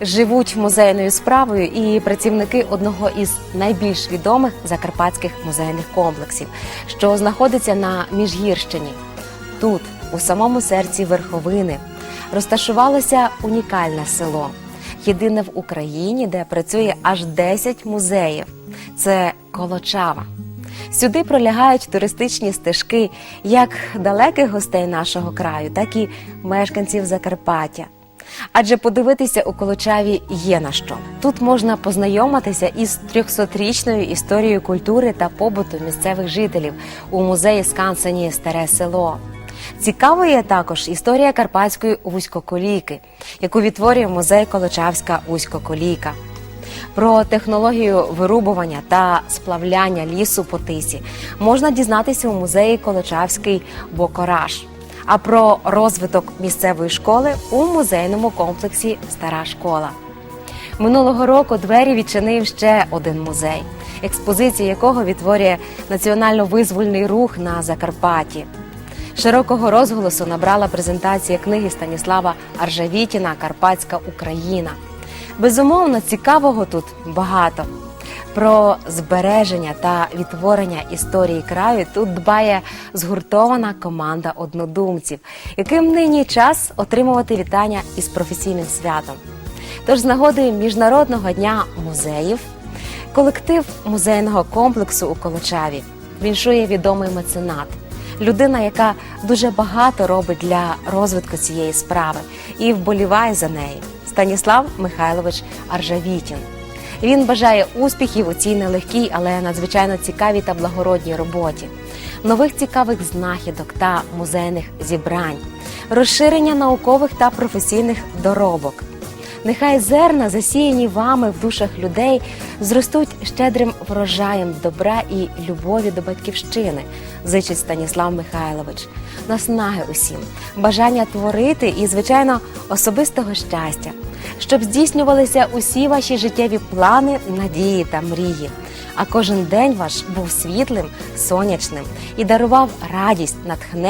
Живуть музейною справою і працівники одного із найбільш відомих закарпатських музейних комплексів, що знаходиться на Міжгірщині. Тут, у самому серці верховини, розташувалося унікальне село, єдине в Україні, де працює аж 10 музеїв. Це Колочава. Сюди пролягають туристичні стежки як далеких гостей нашого краю, так і мешканців Закарпаття. Адже подивитися у Колочаві є на що. Тут можна познайомитися із 300-річною історією культури та побуту місцевих жителів у музеї Скансені Старе село. Цікавою є також історія карпатської вузькоколійки, яку відтворює музей Колочавська вузькоколійка. Про технологію вирубування та сплавляння лісу по тисі можна дізнатися у музеї Колочавський Бокораж. А про розвиток місцевої школи у музейному комплексі Стара школа. Минулого року двері відчинив ще один музей, експозиція якого відтворює національно-визвольний рух на Закарпатті. Широкого розголосу набрала презентація книги Станіслава Аржавітіна Карпатська Україна. Безумовно, цікавого тут багато. Про збереження та відтворення історії краю тут дбає згуртована команда однодумців, яким нині час отримувати вітання із професійним святом. Тож з нагодою Міжнародного дня музеїв колектив музейного комплексу у Колочаві віншує відомий меценат, людина, яка дуже багато робить для розвитку цієї справи і вболіває за неї. Станіслав Михайлович Аржавітін. Він бажає успіхів у цій нелегкій, але надзвичайно цікавій та благородній роботі, нових цікавих знахідок та музейних зібрань, розширення наукових та професійних доробок. Нехай зерна, засіяні вами в душах людей, зростуть щедрим врожаєм добра і любові до батьківщини, зичить Станіслав Михайлович. Наснаги усім, бажання творити і, звичайно, особистого щастя, щоб здійснювалися усі ваші життєві плани, надії та мрії. А кожен день ваш був світлим, сонячним і дарував радість, натхнення.